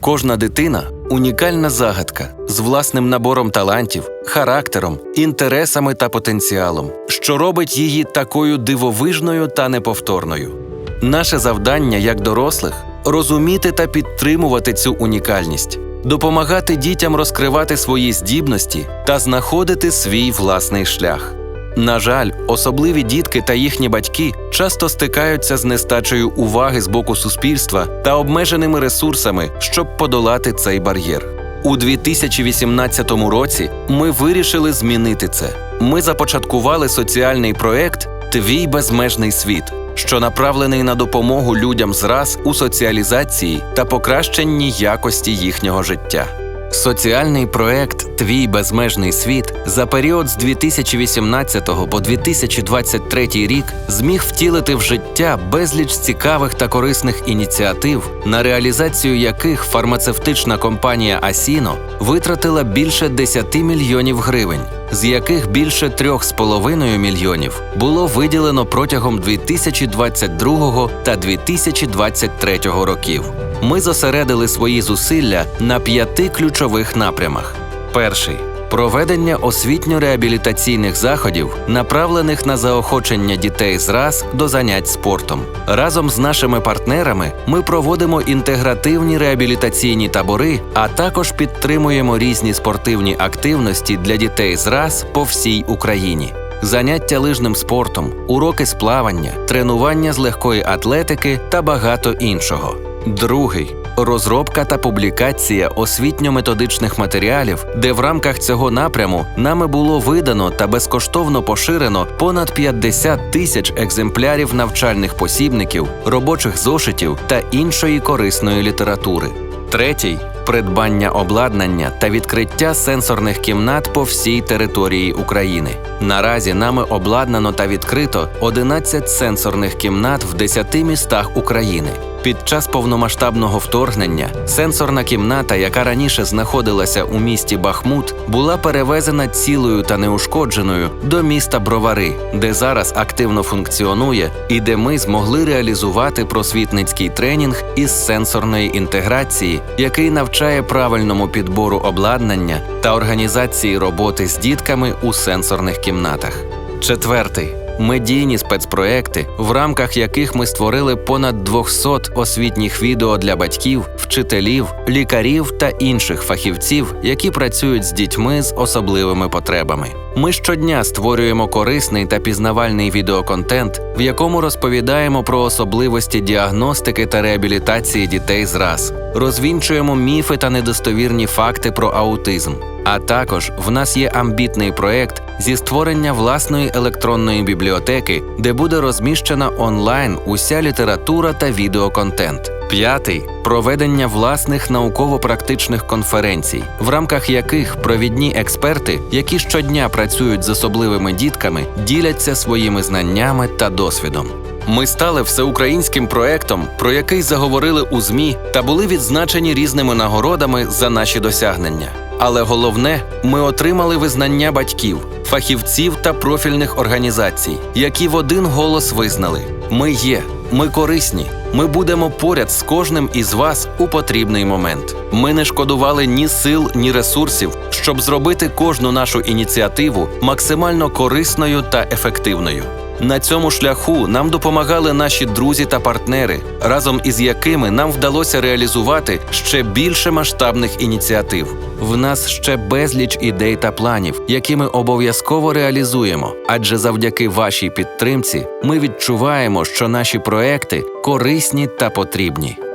Кожна дитина унікальна загадка з власним набором талантів, характером, інтересами та потенціалом, що робить її такою дивовижною та неповторною. Наше завдання як дорослих розуміти та підтримувати цю унікальність, допомагати дітям розкривати свої здібності та знаходити свій власний шлях. На жаль, особливі дітки та їхні батьки часто стикаються з нестачею уваги з боку суспільства та обмеженими ресурсами, щоб подолати цей бар'єр. У 2018 році ми вирішили змінити це. Ми започаткували соціальний проект Твій безмежний світ, що направлений на допомогу людям зраз у соціалізації та покращенні якості їхнього життя. Соціальний проект Твій безмежний світ за період з 2018 по 2023 рік зміг втілити в життя безліч цікавих та корисних ініціатив, на реалізацію яких фармацевтична компанія Асіно витратила більше 10 мільйонів гривень, з яких більше 3,5 мільйонів було виділено протягом 2022 та 2023 років. Ми зосередили свої зусилля на п'яти ключових напрямах. Перший проведення освітньо-реабілітаційних заходів, направлених на заохочення дітей з раз до занять спортом. Разом з нашими партнерами ми проводимо інтегративні реабілітаційні табори, а також підтримуємо різні спортивні активності для дітей з раз по всій Україні. Заняття лижним спортом, уроки з плавання, тренування з легкої атлетики та багато іншого. Другий розробка та публікація освітньо-методичних матеріалів, де в рамках цього напряму нами було видано та безкоштовно поширено понад 50 тисяч екземплярів навчальних посібників, робочих зошитів та іншої корисної літератури. Третій придбання обладнання та відкриття сенсорних кімнат по всій території України. Наразі нами обладнано та відкрито 11 сенсорних кімнат в 10 містах України. Під час повномасштабного вторгнення сенсорна кімната, яка раніше знаходилася у місті Бахмут, була перевезена цілою та неушкодженою до міста Бровари, де зараз активно функціонує і де ми змогли реалізувати просвітницький тренінг із сенсорної інтеграції, який навчає правильному підбору обладнання та організації роботи з дітками у сенсорних кімнатах. Четвертий медійні спецпроекти, в рамках яких ми створили понад 200 освітніх відео для батьків, вчителів, лікарів та інших фахівців, які працюють з дітьми з особливими потребами. Ми щодня створюємо корисний та пізнавальний відеоконтент, в якому розповідаємо про особливості діагностики та реабілітації дітей з раз, розвінчуємо міфи та недостовірні факти про аутизм. А також в нас є амбітний проект зі створення власної електронної бібліотеки, де буде розміщена онлайн уся література та відеоконтент. П'ятий проведення власних науково-практичних конференцій, в рамках яких провідні експерти, які щодня працюють з особливими дітками, діляться своїми знаннями та досвідом. Ми стали всеукраїнським проектом, про який заговорили у ЗМІ та були відзначені різними нагородами за наші досягнення. Але головне, ми отримали визнання батьків, фахівців та профільних організацій, які в один голос визнали: ми є, ми корисні, ми будемо поряд з кожним із вас у потрібний момент. Ми не шкодували ні сил, ні ресурсів, щоб зробити кожну нашу ініціативу максимально корисною та ефективною. На цьому шляху нам допомагали наші друзі та партнери, разом із якими нам вдалося реалізувати ще більше масштабних ініціатив. В нас ще безліч ідей та планів, які ми обов'язково реалізуємо. Адже завдяки вашій підтримці ми відчуваємо, що наші проекти корисні та потрібні.